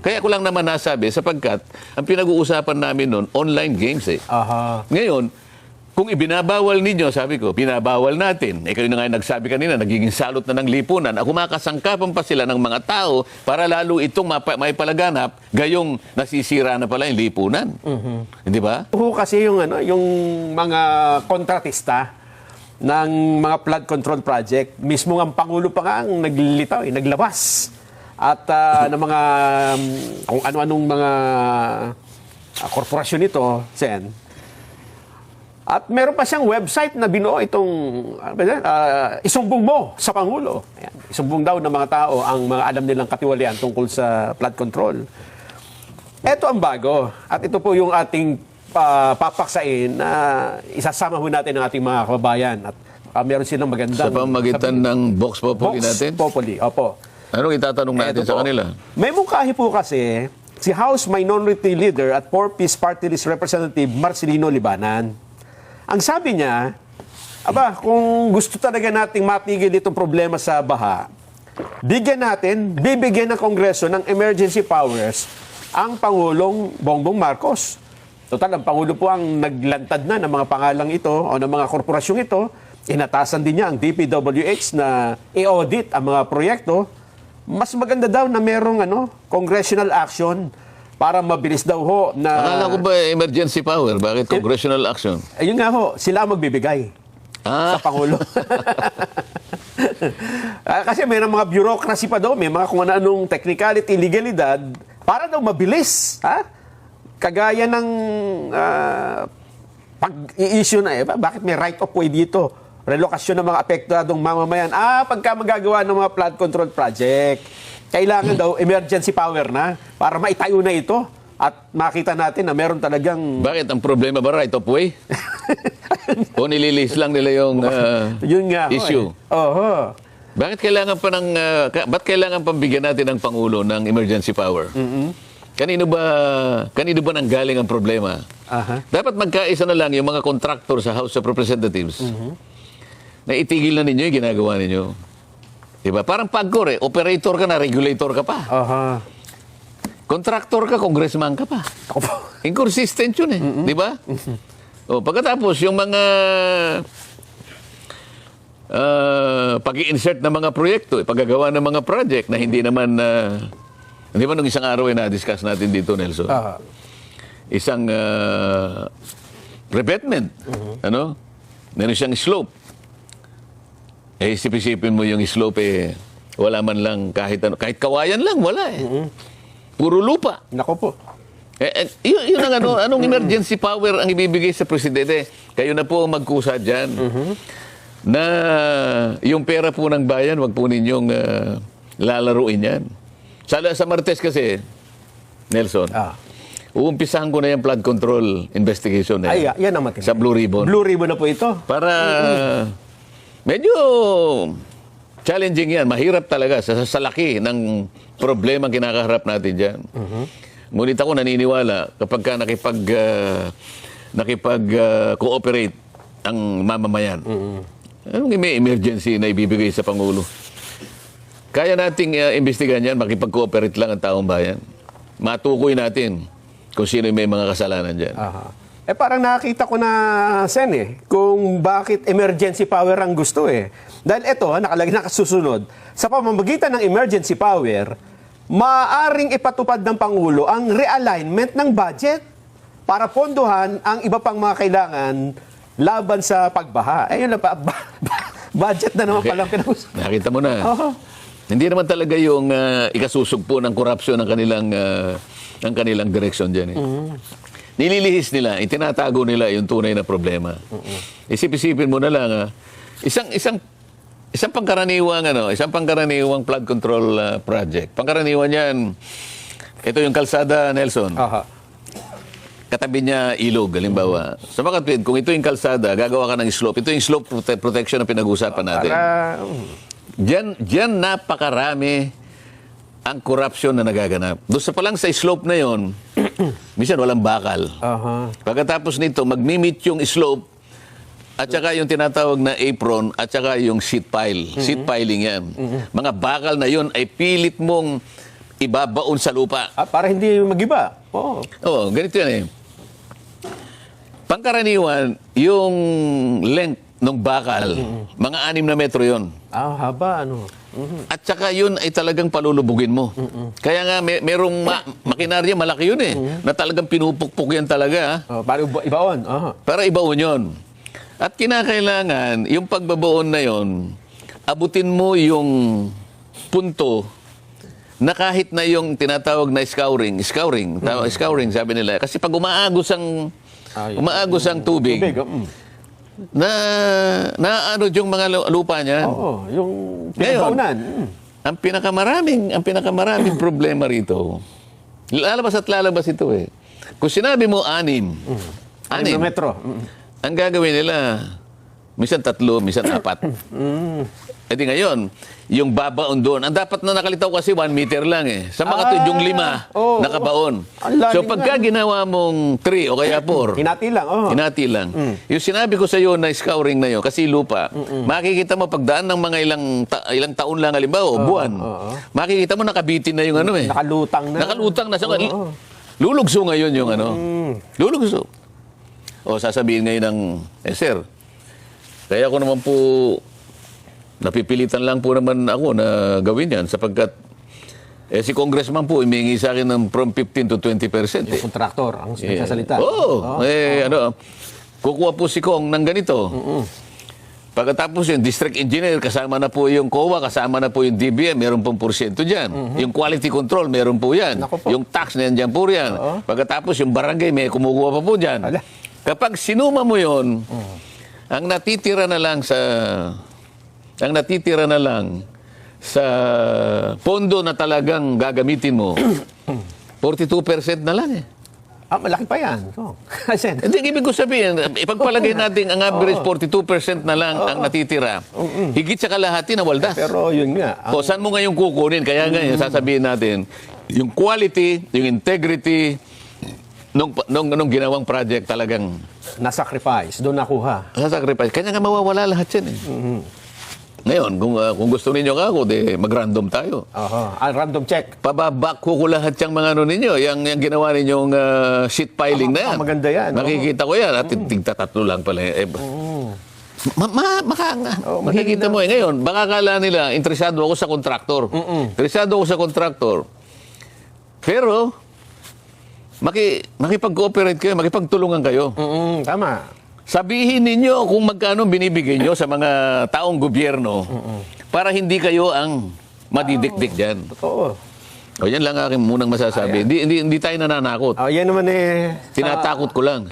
Kaya ko lang naman nasabi sapagkat ang pinag-uusapan namin noon, online games eh. Aha. Ngayon, kung ibinabawal ninyo, sabi ko, binabawal natin. Eh kayo na nga nagsabi kanina, nagiging salot na ng lipunan. Ako makasangkapan pa sila ng mga tao para lalo itong mapa- maipalaganap, gayong nasisira na pala yung lipunan. Hindi ba? Ho kasi yung ano, yung mga kontratista ng mga flood control project, mismo ang pangulo pa nga ang naglilitaw, eh, naglabas. At ah, ng mga um, kung ano-anong mga ah, korporasyon ito, Sen. At meron pa siyang website na binuo itong? Ah, isumbong mo sa Pangulo. Ayan. Isumbong daw ng mga tao ang mga alam nilang katiwalian tungkol sa flood control. Ito ang bago. At ito po yung ating ah, papaksain na isasama ho natin ang ating mga kababayan. At ah, meron silang magandang... Sa pamagitan ng box populi Vox natin. Populi, opo. Anong itatanong natin Eto sa po. kanila? May mungkahi po kasi si House Minority Leader at Four-Piece Party List Representative Marcelino Libanan. Ang sabi niya, aba, kung gusto talaga nating matigil itong problema sa baha, bigyan natin, bibigyan ng Kongreso ng emergency powers ang Pangulong Bongbong Marcos. Total, ang Pangulo po ang naglantad na ng mga pangalang ito o ng mga korporasyong ito. Inatasan din niya ang DPWH na i-audit ang mga proyekto. Mas maganda daw na merong ano, congressional action para mabilis daw ho na... Akala ko ba emergency power? Bakit congressional action? Ayun nga ho, sila ang magbibigay Ah, sa Pangulo. Ah, Kasi may mga bureaucracy pa daw, may mga kung ano-anong technicality, legalidad, para daw mabilis. Ha? Kagaya ng ah, pag-i-issue na, eh, ba- bakit may right of way dito? Relokasyon ng mga apektadong mamamayan. Ah, pagka magagawa ng mga flood control project, kailangan daw emergency power na para maitayo na ito at makita natin na meron talagang bakit ang problema ba right of way? o nililis lang nila yung ah, Yun nga ho, issue? Eh. Oho. Bakit kailangan pa ng ka- ba't kailangan pambigyan natin ng pangulo ng emergency power? Kanino ba kanino ba nanggaling ang problema? Aha. Dapat magkaisa na lang yung mga contractor sa House of Representatives. Na itigil na ninyo yung ginagawa ninyo. Diba? Parang pagkor eh. Operator ka na, regulator ka pa. Aha. Contractor ka, congressman ka pa. Inconsistent yun eh. Di ba? O, pagkatapos, yung mga ah, pag-i-insert ng mga proyekto, eh, paggagawa ng mga project na hindi naman, ah, di ba nung isang araw ay na-discuss natin dito, Nelson? Aha. Isang ah, revetment, ano? Meron siyang slope. Eh, isip-isipin mo yung slope eh, wala man lang kahit ano, kahit kawayan lang, wala eh. Puro lupa. Nako po. Eh, eh, yun, yun ang ano, anong emergency power ang ibibigay sa presidente? Kayo na po ang magkusa dyan. Na yung pera po ng bayan, wag po ninyong ah, lalaruin yan. Sa, sa Martes kasi, Nelson, Ah. uumpisahan ko na yung flood control investigation na Ay, yan. yan ang matindi. Sa Blue Ribbon. Blue Ribbon na po ito. Para medyo challenging yan. Mahirap talaga sa, sa laki ng problema kinakaharap natin dyan. Ngunit ako naniniwala kapag ka nakipag, ah, nakipag ah, cooperate ang mamamayan. Anong may emergency na ibibigay sa Pangulo? Kaya nating uh, imbestigahan yan, makipag-cooperate lang ang taong bayan. Matukoy natin kung sino may mga kasalanan dyan. Aha. Eh parang nakita ko na, Sen eh, kung bakit emergency power ang gusto eh. Dahil ito, nakalagay nakasusunod, sa pamamagitan ng emergency power, maaring ipatupad ng Pangulo ang realignment ng budget para pondohan ang iba pang mga kailangan laban sa pagbaha. Eh yun na pa, budget na naman palang pinag Nakita mo na. Oo. Hindi naman talaga yung ah, ikasusugpo ng korupsyon ng kanilang ah, ng kanilang direksyon diyan eh. Nililihis nila, itinatago nila yung tunay na problema. Isip-isipin mo na lang ah, isang isang isang pangkaraniwang ano, isang pangkaraniwang flood control ah, project. Pangkaraniwan 'yan. Ito yung kalsada Nelson. Aha. Katabi niya ilog, halimbawa. Sa mga tweet, kung ito yung kalsada, gagawa ka ng slope. Ito yung slope prote- protection na pinag-uusapan natin. Para, Diyan, diyan napakarami ang corruption na nagaganap. Doon sa palang sa slope na yon, minsan walang bakal. aha. Pagkatapos nito, magmi-meet yung slope at saka yung tinatawag na apron at saka yung sheet pile. Sheet piling yan. Mga bakal na yon ay pilit mong ibabaon sa lupa. Ah, para hindi magiba. Oo. Oo, ganito yan eh. Pangkaraniwan, yung length ng bakal, mga anim na metro yon. Ah, haba, ano. Mhm. At saka yun ay talagang palulubugin mo. Kaya nga, may, merong ma- makinarya, malaki yun eh, na talagang pinupukpuk yan talaga. ah. Oh, para iba- ibaon. Aha. Para ibaon yun. At kinakailangan, yung pagbabaon na yon, abutin mo yung punto na kahit na yung tinatawag na scouring, scouring, tawa- scouring sabi nila. Kasi pag umaagos ang, Ah, yun. umaagos ang tubig, Tubig. oh, mm. Na, na ano yung mga lu- lupa niyan. Oo, yung Ngayon, pinabaunan. Mm. Ang pinakamaraming, ang pinakamaraming problema rito, lalabas at lalabas ito eh. Kung sinabi mo anim, Anim anim, na metro. Mm. ang gagawin nila, minsan tatlo, minsan apat. Mm. E di ngayon, yung babaon doon, ang dapat na nakalitaw kasi one meter lang eh. Sa mga Ah, yung lima, oo. nakabaon. Lalim So pagka ginawa mong three o kaya four, Hinati lang. Oh. Hinati lang. Yung sinabi ko sa iyo na scouring na yun, kasi lupa, makikita mo pagdaan ng mga ilang ta- ilang taon lang halimbawa, o buwan, oo. makikita mo nakabitin na yung ano eh. Nakalutang na. Nakalutang na. Sa, Oo. Lulugso ngayon yung ano. Lulugso. O sasabihin ngayon ng, eh sir, kaya ko naman po, napipilitan lang po naman ako na gawin yan sapagkat eh si congressman po humingi sa akin ng from 15 to 20 percent. Yung kontraktor ang nagsasalita. Oo. Eh, ano, kukuha po si Kong ng ganito. Pagkatapos yung district engineer, kasama na po yung COA, kasama na po yung DBM, meron pong porsyento dyan. Yung quality control, meron po yan. Po. Yung tax, nandiyan po yan. Oo. Pagkatapos yung barangay, may kumukuha pa po dyan. Ala. Kapag sinuma mo yon, ang natitira na lang sa ang natitira na lang sa pondo na talagang gagamitin mo, 42% na lang eh. Ah, malaki pa yan. Oh. Sen. Hindi, ibig ko sabihin, ipagpalagay natin ang average 42% na lang ang natitira. Higit sa kalahati na waldas. Pero yun nga. ang- O, saan mo ngayon kukunin? Kaya ngayon, sasabihin natin, yung quality, yung integrity, nung, nung, nung ginawang project talagang na-sacrifice. Doon nakuha. sasacrifice. Kanya nga mawawala lahat yan eh. Ngayon, kung, ah, kung gusto ninyo ka ako, de, mag-random tayo. Aha. Ah, random check. Pababak ko lahat yung mga ano ninyo, yung, yung ginawa ninyong ah, sheet piling na yan. Ah, maganda yan. Makikita ko yan. At tatlo lang pala. Eh, ma, ma, maka, Oo, makikita mo eh. Ngayon, baka kala nila, interesado ako sa kontraktor. Interesado ako sa kontraktor. Pero, maki, makipag-cooperate kayo, makipagtulungan kayo. Mm, tama. Sabihin ninyo kung magkano binibigay nyo sa mga taong gobyerno para hindi kayo ang madidikdik dyan. Totoo. O yan lang aking munang masasabi. Hindi, hindi, hindi tayo nananakot. Ah, yan naman eh. sa- Tinatakot ko lang.